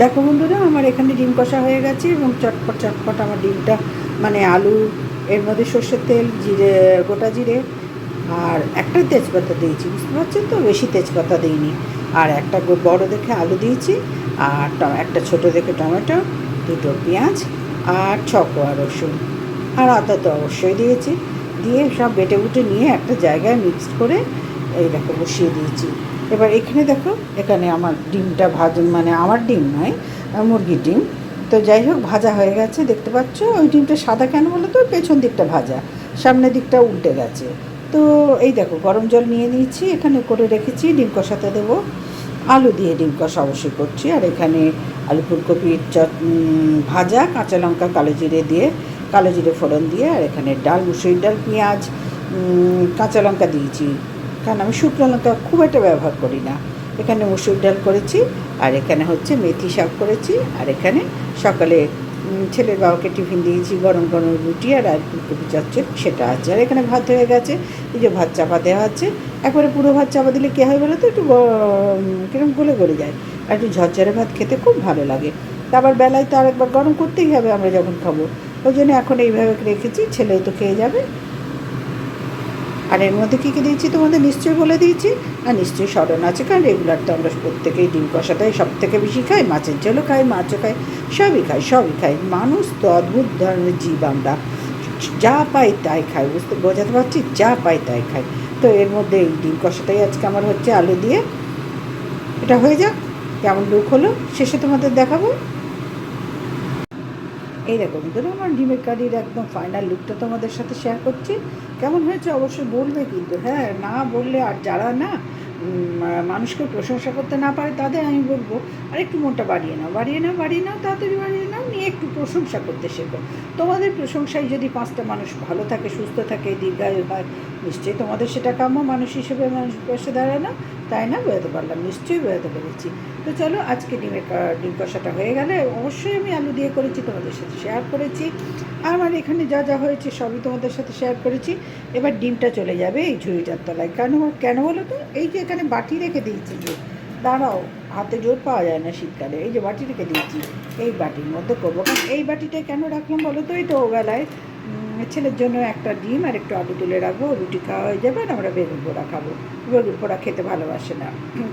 দেখো বন্ধুরা, আমার এখানে ডিম কষা হয়ে গেছে এবং চটপট চটপট আমার ডিমটা মানে আলু, এর মধ্যে সর্ষের তেল, জিরে, গোটা জিরে, আর একটা তেজপাতা দিয়েছি, বুঝতে পারছেন তো? বেশি তেজপাতা দিইনি। আর একটা বড় দেখে আলু দিয়েছি, আর একটা ছোট দেখে টমেটো, দুটো পেঁয়াজ, আর ছ কোয়া রসুন। আর আদা তো অবশ্যই দিয়েছি। দিয়ে সব বেটে বুটে নিয়ে একটা জায়গায় মিক্সড করে এই দেখো বসিয়ে দিয়েছি। এবার এখানে দেখো, এখানে আমার ডিমটা ভাজ মানে আমার ডিম নয় মুরগির ডিম। তো যাই হোক, ভাজা হয়ে গেছে, দেখতে পাচ্ছ? ওই ডিমটা সাদা কেন বলো তো? পেছন দিকটা ভাজা, সামনের দিকটা উল্টে গেছে। তো এই দেখো, গরম জল নিয়ে নিয়েছি, এখানে করে রেখেছি, ডিম কষাতে দেবো। আলু দিয়ে ডিম কষা অবশ্যই করছি, আর এখানে আলু ফুলকপির চট ভাজা, কাঁচা লঙ্কা, কালো জিরে দিয়ে, কালো জিরে ফোড়ন দিয়ে, আর এখানে ডাল, মুসুরির ডাল, পেঁয়াজ কাঁচা লঙ্কা দিয়েছি। কারণ আমি শুকনো লঙ্কা খুব একটা ব্যবহার করি না। এখানে মুসুর ডাল করেছি, আর এখানে হচ্ছে মেথি শাক করেছি, আর এখানে সকালে ছেলের বাবাকে টিফিন দিয়েছি গরম গরম রুটি আর আর ফুলকপি চচ্চড়ি, সেটা আছে। আর এখানে ভাত হয়ে গেছে, এই যে ভাত চাপা দেওয়া আছে। একবারে পুরো ভাত চাপা দিলে কী হয় বলো তো একটু কিরম গলে গলে যায়। আর একটু ঝরঝরে ভাত খেতে খুব ভালো লাগে। তারপর বেলায় তো আরেকবার গরম করতেই হবে, আমরা যখন খাব। ওই জন্য এখন এইভাবে রেখেছি, ছেলেও তো খেয়ে যাবে। আর এর মধ্যে কী কী দিয়েছি তোমাদের? নিশ্চয়ই বলে দিয়েছি। আর নিশ্চয়ই স্মরণ আছে, কারণ রেগুলার তো আমরা প্রত্যেকেই ডিম কষাটাই সব থেকে বেশি খাই। মাছের ঝোলও খাই, মাছও খাই, সবই খাই সবই খাই। মানুষ তো অদ্ভুত ধরনের জীব আমরা। যা পাই তাই খাই, বুঝতে বোঝাতে পারছি? যা পাই তাই খাই। তো এর মধ্যে এই ডিম কষাটাই আজকে আমার হচ্ছে আলু দিয়ে। এটা হয়ে যাক। কেমন লুক হলো? শেষে তোমাদের দেখাবো। এই দেখো বন্ধুরা আমার ডিমের কারির একদম ফাইনাল লুকটা তোমাদের সাথে শেয়ার করছি। কেমন হয়েছে? অবশ্যই বলবে কিন্তু। হ্যাঁ না বললে আর যারা না মানুষকে প্রশংসা করতে না পারে, তাদের আমি বলব আর একটু মনটা বাড়িয়ে নাও। বাড়িয়ে নাও বাড়িয়ে নাও, তাড়াতাড়ি বাড়িয়ে নাও, নিয়ে একটু প্রশংসা করতে শেখো। তোমাদের প্রশংসায় যদি পাঁচটা মানুষ ভালো থাকে, সুস্থ থাকে, দীর্ঘায়ু হয়, নিশ্চয়ই তোমাদের সেটা কাম্য। মানুষ হিসেবে মানুষ বসে দাঁড়ায় না। তাই না? বেরোতে পারলাম, নিশ্চয়ই বেরোতে পেরেছি। তো চলো, আজকে ডিমের ডিম কষাটা হয়ে গেলে অবশ্যই আমি আলু দিয়ে করেছি, তোমাদের সাথে শেয়ার করেছি। আর আমার এখানে যা যা হয়েছে সবই তোমাদের সাথে শেয়ার করেছি। এবার ডিমটা চলে যাবে এই ঝুড়িটার তলায়। কেন কেন বলো তো? এই যে এখানে বাটি রেখে দিয়েছি যে, দাঁড়াও, হাতে জোর পাওয়া যায় না শীতকালে। এই যে বাটি রেখে দিয়েছি, এই বাটির মধ্যে করব। কারণ এই বাটিটা কেন রাখলাম বলো তো? এই তো বেলায় ছেলের জন্য একটা ডিম আর একটু আলু তুলে রাখব, রুটি খাওয়া হয়ে যাবে আর আমরা বেগুন পোড়া খাব। বেগুন পোড়া খেতে ভালোবাসে না,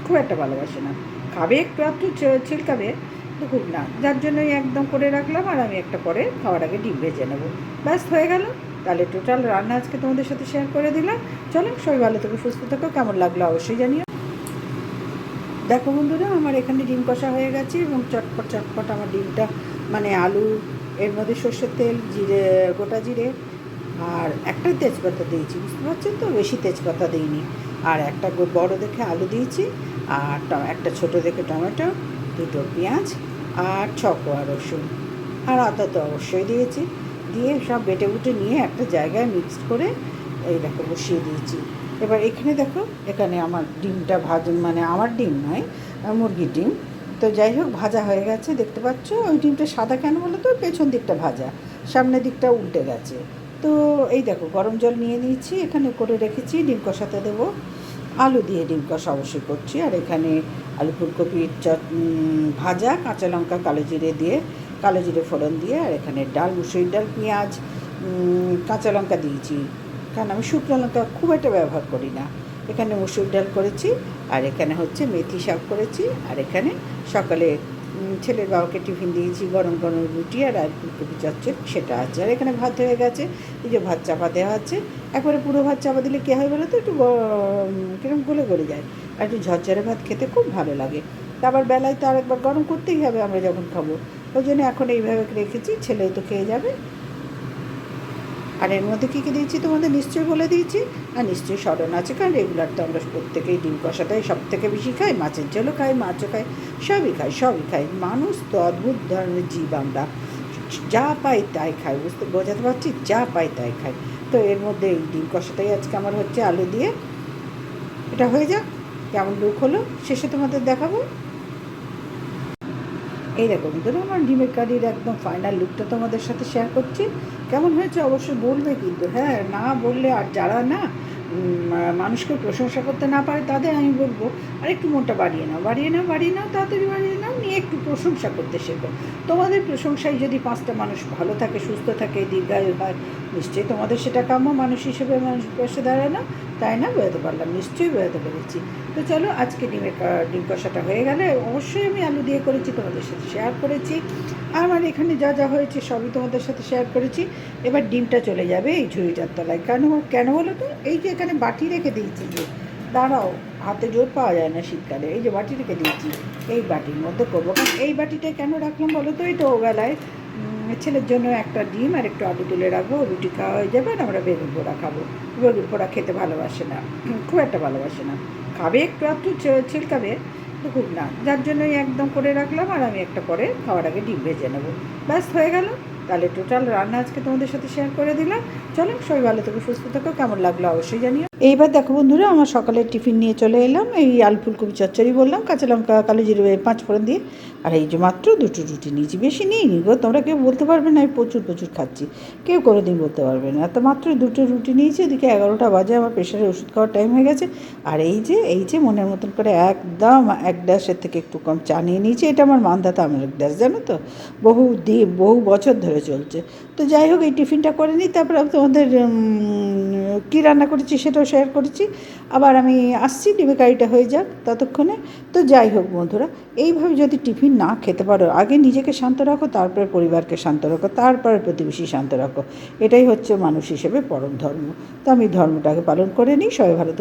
খুব একটা ভালোবাসে না। খাবে একটু একটু ছিলকাবে, কিন্তু খুব না। যার জন্যই একদম করে রাখলাম আর আমি একটা পরে খাওয়ার আগে ডিম ভেজে নেব। ব্যাস, হয়ে গেল। তাহলে টোটাল রান্না আজকে তোমাদের সাথে শেয়ার করে দিলাম। চলো, সবাই ভালো থেকো, সুস্থ থাকো, কেমন লাগল অবশ্যই জানিও। দেখো বন্ধুরা, আমার এখানে ডিম কষা হয়ে গেছে এবং চটপট চটপট আমার ডিমটা মানে আলু এর মধ্যে সর্ষের তেল, জিরে, গোটা জিরে আর একটা তেজপাতা দিয়েছি, বুঝতে পারছেন তো? বেশি তেজপাতা দিইনি। আর একটা বড় দেখে আলু দিয়েছি আর একটা ছোট দেখে টমেটো, দুটো পেঁয়াজ আর ছ কোয়া রসুন। আর আদা তো অবশ্যই দিয়েছি। দিয়ে সব বেটে বুটে নিয়ে একটা জায়গায় মিক্সড করে এই দেখো বসিয়ে দিয়েছি। এবার এখানে দেখো, এখানে আমার ডিমটা ভাজ মানে আমার ডিম নয়, মুরগির ডিম। তো যাই হোক, ভাজা হয়ে গেছে, দেখতে পাচ্ছ? ওই ডিমটা সাদা কেন বলো তো? পেছন দিকটা ভাজা, সামনের দিকটা উল্টে গেছে। তো এই দেখো, গরম জল নিয়ে নিয়েছি, এখানে করে রেখেছি, ডিম কষাতে দেবো। আলু দিয়ে ডিম কষা অবশ্যই করছি, আর এখানে আলু ফুলকপির চট ভাজা, কাঁচা লঙ্কা, কালো জিরে দিয়ে, কালো জিরে ফোড়ন দিয়ে, আর এখানে ডাল, মুসুরির ডাল, পেঁয়াজ কাঁচা লঙ্কা দিয়েছি। কারণ আমি শুকনো লঙ্কা খুব একটা ব্যবহার করি না। এখানে মুসুর ডাল করেছি, আর এখানে হচ্ছে মেথি শাক করেছি, আর এখানে সকালে ছেলের বাবাকে টিফিন দিয়েছি, গরম গরম রুটি আর আর ফুলকপি চচ্চড়ি, সেটা আছে। আর এখানে ভাত হয়ে গেছে, এই যে ভাত চাপা দেওয়া আছে। একবারে পুরো ভাত চাপা দিলে কী হয় বলো তো একটু কিরম গলে গলে যায়। আর একটু ঝরঝরে ভাত খেতে খুব ভালো লাগে। তারপর বেলায় তো আরেকবার গরম করতেই হবে, আমরা যখন খাব। ওই জন্য এখন এইভাবে রেখেছি, ছেলেও তো খেয়ে যাবে। আর এর মধ্যে কী কী দিয়েছি তোমাদের? নিশ্চয়ই বলে দিয়েছি। আর নিশ্চয়ই স্মরণ আছে, কারণ রেগুলার তো আমরা প্রত্যেকেই ডিম কষাটাই সব থেকে বেশি খাই। মাছের ঝোলও খাই, মাছও খাই, সবই খাই সবই খাই। মানুষ তো অদ্ভুত ধরনের জীব আমরা। যা পাই তাই খাই, বুঝতে, বোঝাতে পারছি? যা পাই তাই খাই। তো এর মধ্যে এই ডিম কষাটাই আজকে আমার হচ্ছে আলু দিয়ে। এটা হয়ে যাক, কেমন লুক হলো, শেষে তোমাদের দেখাবো। এই দেখো, ভিতরে আমার ডিমের কারির একদম ফাইনাল লুকটা তোমাদের সাথে শেয়ার করছি। কেমন হয়েছে অবশ্যই বলবে কিন্তু হ্যাঁ না বললে আর যারা না মানুষকে প্রশংসা করতে না পারে, তাদের আমি বলব আর একটু মনটা বাড়িয়ে নাও বাড়িয়ে নাও বাড়িয়ে নাও, তাড়াতাড়ি বাড়িয়ে একটু প্রশংসা করতে শেখো। তোমাদের প্রশংসায় যদি পাঁচটা মানুষ ভালো থাকে, সুস্থ থাকে, দীর্ঘায়ু হয়, নিশ্চয়ই তোমাদের সেটা কাম্য মানুষ হিসেবে মানুষ পাশে দাঁড়ায় না। তাই না? বোঝাতে পারলাম। নিশ্চয়ই বোঝাতে পেরেছি। তো চলো, আজকে ডিমের ডিম কষাটা হয়ে গেলে অবশ্যই আমি আলু দিয়ে করেছি, তোমাদের সাথে শেয়ার করেছি। আমার এখানে যা যা হয়েছে সবই তোমাদের সাথে শেয়ার করেছি। এবার ডিমটা চলে যাবে এই ঝুড়িটার তলায়। কেন কেন বলো তো? এই যে এখানে বাটি রেখে দিয়েছি যে দাঁড়াও হাতে জোর পাওয়া যায় না শীতকালে। এই যে বাটি রেখে দিয়েছি এই বাটির মধ্যে করব। কারণ এই বাটিটা কেন রাখলাম বলো তো? এই তো বেলায় উম, ছেলের জন্য একটা ডিম আর একটু আলু তুলে রাখব। রুটি খাওয়া হয়ে যাবে আর আমরা বেগুন পোড়া খাব। বেগুন পোড়া খেতে ভালোবাসে না। খুব একটা ভালোবাসে না। খাবে একটু একটু ছিলকাবে তো খুব না। যার জন্যই একদম করে রাখলাম আর আমি একটা পরে খাওয়ার আগে ডিম ভেজে নেব। ব্যাস হয়ে গেল। তাহলে টোটাল রান্না আজকে তোমাদের সাথে শেয়ার করে দিলাম। চলো সবাই ভালো থেকো সুস্থ থেকো। কেমন লাগল অবশ্যই জানিও। এইবার দেখো বন্ধুরা, আমার সকালের টিফিন নিয়ে চলে এলাম। এই আলু ফুলকপি চচ্চড়ি বললাম, কাঁচা লঙ্কা, কালো জিরে, পাঁচ ফোড়ন দিয়ে। আর এই যে মাত্র দুটো রুটি নিয়েছি, বেশি নিইনি গো, তোমরা কেউ বলতে পারবে না, আমি প্রচুর প্রচুর খাচ্ছি। কেউ কোনো দিন বলতে পারবে না। তো মাত্র দুটো রুটি নিয়েছি, এদিকে এগারোটা বাজে, আমার প্রেশারের ওষুধ খাওয়ার টাইম হয়ে গেছে। আর এই যে এই যে মনের মতন করে একদম এক গ্লাসের থেকে একটু কম চা নিয়ে নিয়েছি, এটা আমার মান্দাতা আমার এক গ্লাস, জানো তো? বহু দি, বহু বছর ধরে চলছে। তো যাই হোক, এই টিফিনটা করে নিই, তারপর তোমাদের কী রান্না করেছি সেটাও শেয়ার করেছি। আবার আমি আসছি ডিবে কারিটা হয়ে যাক ততক্ষণে। তো যাই হোক বন্ধুরা, এইভাবে যদি টিফিন না খেতে পারো, আগে নিজেকে শান্ত রাখো, তারপরে পরিবারকে শান্ত রাখো, তারপরে প্রতিবেশী শান্ত রাখো। এটাই হচ্ছে মানুষ হিসেবে পরম ধর্ম। তো আমি ধর্মটাকে পালন করে নিই, সবাই ভালো